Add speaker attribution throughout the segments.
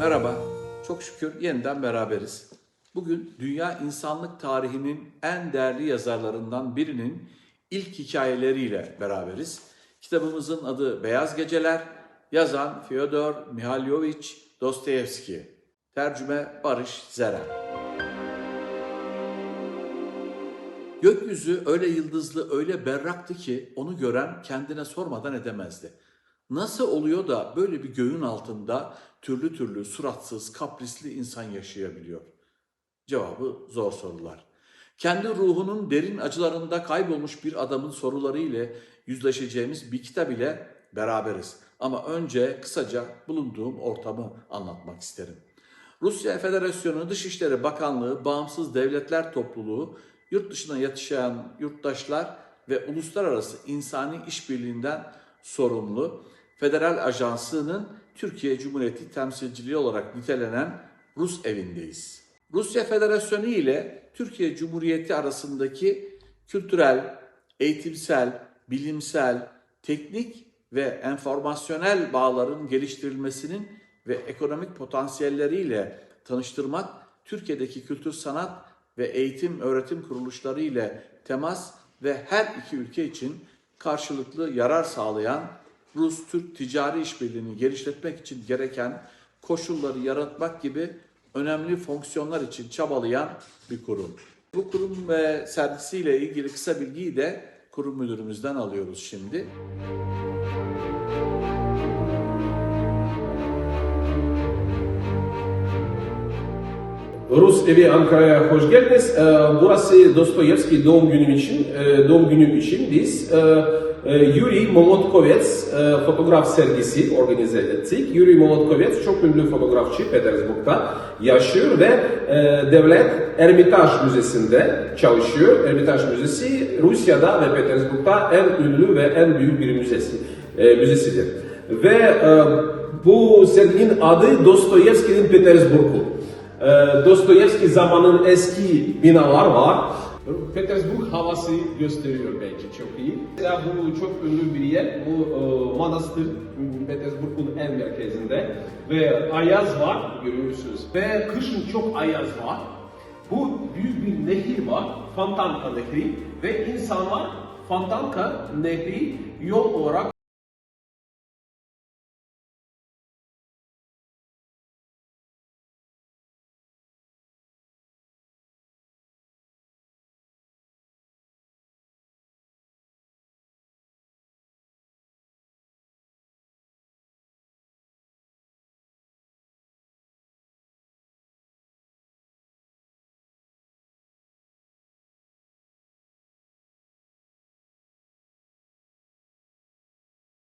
Speaker 1: Merhaba, çok şükür yeniden beraberiz. Bugün dünya insanlık tarihinin en değerli yazarlarından birinin ilk hikayeleriyle beraberiz. Kitabımızın adı Beyaz Geceler, yazan Fyodor Mihailovich Dostoyevski, tercüme Barış Zeren. Gökyüzü öyle yıldızlı, öyle berraktı ki onu gören kendine sormadan edemezdi. Nasıl oluyor da böyle bir göğün altında türlü türlü suratsız, kaprisli insan yaşayabiliyor? Cevabı zor sorular. Kendi ruhunun derin acılarında kaybolmuş bir adamın soruları ile yüzleşeceğimiz bir kitap ile beraberiz. Ama önce kısaca bulunduğum ortamı anlatmak isterim. Rusya Federasyonu Dışişleri Bakanlığı, Bağımsız Devletler Topluluğu, yurt dışına yatışan yurttaşlar ve uluslararası insani işbirliğinden sorumlu Federal Ajansı'nın Türkiye Cumhuriyeti temsilciliği olarak nitelenen Rus evindeyiz. Rusya Federasyonu ile Türkiye Cumhuriyeti arasındaki kültürel, eğitimsel, bilimsel, teknik ve enformasyonel bağların geliştirilmesinin ve ekonomik potansiyelleriyle tanıştırmak, Türkiye'deki kültür sanat ve eğitim öğretim kuruluşları ile temas ve her iki ülke için karşılıklı yarar sağlayan Rus-Türk ticari işbirliğini geliştirmek için gereken koşulları yaratmak gibi önemli fonksiyonlar için çabalayan bir kurum. Bu kurum ve sergisiyle ilgili kısa bilgiyi de kurum müdürümüzden alıyoruz şimdi.
Speaker 2: Rus evi Ankara'ya hoş geldiniz. Ee, Burası Dostoyevski doğum günüm için, e, doğum günü için biz e, Yuri Molotkovets e, fotoğraf sergisi organize ettik. Yuri Molotkovets çok ünlü fotoğrafçı Petersburg'da yaşıyor ve e, Devlet Ermitaj Müzesi'nde çalışıyor. Ermitaj Müzesi Rusya'da ve Petersburg'da en ünlü ve en büyük bir müzesi, e, müzesidir. Ve bu serginin adı Dostoyevski'nin Petersburg'u. Ee, Dostoyevski zamanın eski binalar var. Petersburg havası gösteriyor bence çok iyi. Mesela bu çok ünlü bir yer. Bu e, manastır Petersburg'un en merkezinde. Ve ayaz var görüyorsunuz. Ve kışın çok ayaz var. Bu büyük bir nehir var. Fontanka Nehri. Ve insanlar Fontanka Nehri yol olarak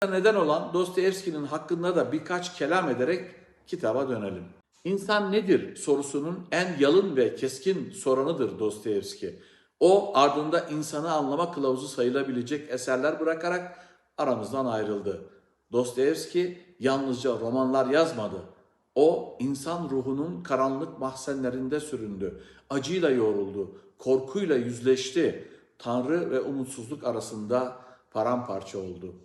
Speaker 1: neden olan Dostoyevski'nin hakkında da birkaç kelam ederek kitaba dönelim. İnsan nedir sorusunun en yalın ve keskin soranıdır Dostoyevski. O ardında insanı anlama kılavuzu sayılabilecek eserler bırakarak aramızdan ayrıldı. Dostoyevski yalnızca romanlar yazmadı. O insan ruhunun karanlık mahzenlerinde süründü. Acıyla yoğruldu, korkuyla yüzleşti. Tanrı ve umutsuzluk arasında paramparça oldu.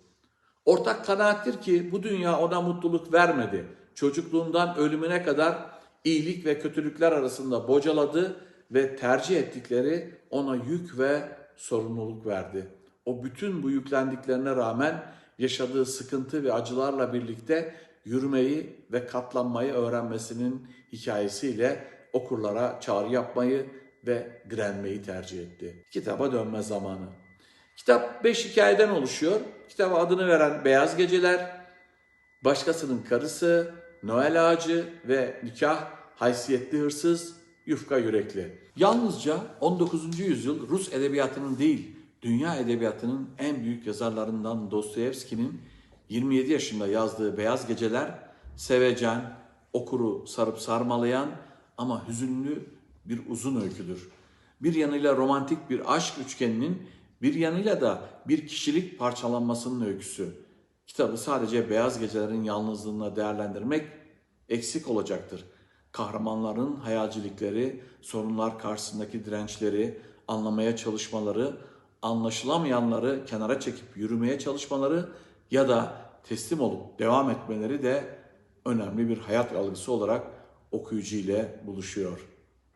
Speaker 1: Ortak kanaattir ki bu dünya ona mutluluk vermedi. Çocukluğundan ölümüne kadar iyilik ve kötülükler arasında bocaladı ve tercih ettikleri ona yük ve sorumluluk verdi. O bütün bu yüklendiklerine rağmen yaşadığı sıkıntı ve acılarla birlikte yürümeyi ve katlanmayı öğrenmesinin hikayesiyle okurlara çağrı yapmayı ve direnmeyi tercih etti. Kitaba dönme zamanı. Kitap 5 hikayeden oluşuyor. Kitaba adını veren Beyaz Geceler, Başkasının Karısı, Noel Ağacı ve Nikah, Haysiyetli Hırsız, Yufka Yürekli. Yalnızca 19. yüzyıl Rus edebiyatının değil, dünya edebiyatının en büyük yazarlarından Dostoyevski'nin 27 yaşında yazdığı Beyaz Geceler, sevecen, okuru sarıp sarmalayan ama hüzünlü bir uzun öyküdür. Bir yanıyla romantik bir aşk üçgeninin bir yanıyla da bir kişilik parçalanmasının öyküsü. Kitabı sadece beyaz gecelerin yalnızlığına değerlendirmek eksik olacaktır. Kahramanların hayalcilikleri, sorunlar karşısındaki dirençleri, anlamaya çalışmaları, anlaşılamayanları kenara çekip yürümeye çalışmaları ya da teslim olup devam etmeleri de önemli bir hayat algısı olarak okuyucu ile buluşuyor.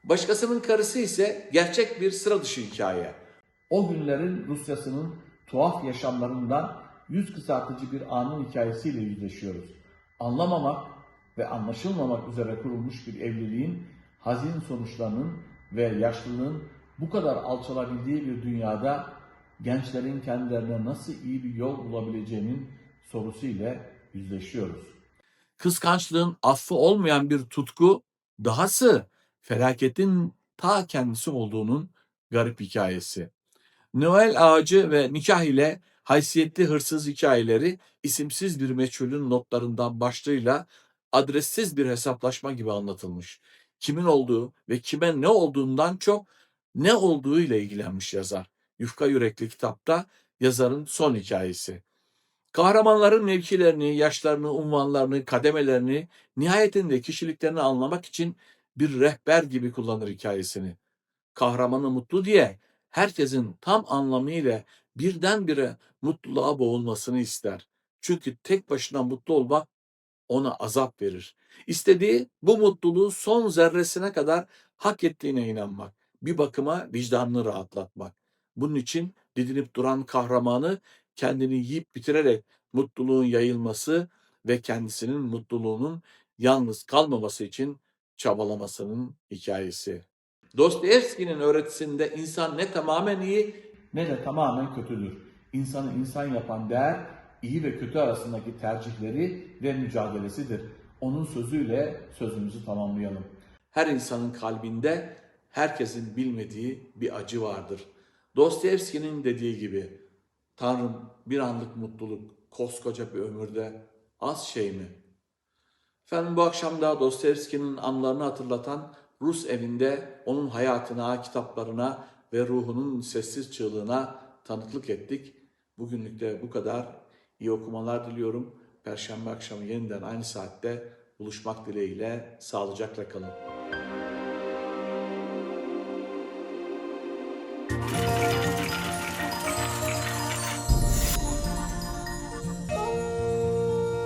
Speaker 1: Başkasının karısı ise gerçek bir sıra dışı hikaye. O günlerin Rusyasının tuhaf yaşamlarından yüz kısaltıcı bir anın hikayesiyle yüzleşiyoruz. Anlamamak ve anlaşılmamak üzere kurulmuş bir evliliğin hazin sonuçlarının ve yaşlılığın bu kadar alçalabildiği bir dünyada gençlerin kendilerine nasıl iyi bir yol bulabileceğinin sorusu ile yüzleşiyoruz. Kıskançlığın affı olmayan bir tutku, dahası felaketin ta kendisi olduğunun garip hikayesi. Noel ağacı ve nikah ile haysiyetli hırsız hikayeleri isimsiz bir meçhulün notlarından başlığıyla adressiz bir hesaplaşma gibi anlatılmış. Kimin olduğu ve kime ne olduğundan çok ne olduğu ile ilgilenmiş yazar. Yufka Yürekli kitapta yazarın son hikayesi. Kahramanların mevkilerini, yaşlarını, unvanlarını, kademelerini, nihayetinde kişiliklerini anlamak için bir rehber gibi kullanır hikayesini. Kahramanı mutlu diye herkesin tam anlamıyla birdenbire mutluluğa boğulmasını ister. Çünkü tek başına mutlu olmak ona azap verir. İstediği bu mutluluğu son zerresine kadar hak ettiğine inanmak. Bir bakıma vicdanını rahatlatmak. Bunun için didinip duran kahramanı kendini yiyip bitirerek mutluluğun yayılması ve kendisinin mutluluğunun yalnız kalmaması için çabalamasının hikayesi. Dostoyevski'nin öğretisinde insan ne tamamen iyi ne de tamamen kötüdür. İnsanı insan yapan değer iyi ve kötü arasındaki tercihleri ve mücadelesidir. Onun sözüyle sözümüzü tamamlayalım. Her insanın kalbinde herkesin bilmediği bir acı vardır. Dostoyevski'nin dediği gibi Tanrım bir anlık mutluluk koskoca bir ömürde az şey mi? Efendim bu akşam da Dostoyevski'nin anılarını hatırlatan Rus evinde onun hayatına, kitaplarına ve ruhunun sessiz çığlığına tanıklık ettik. Bugünlük de bu kadar. İyi okumalar diliyorum. Perşembe akşamı yeniden aynı saatte buluşmak dileğiyle sağlıcakla kalın.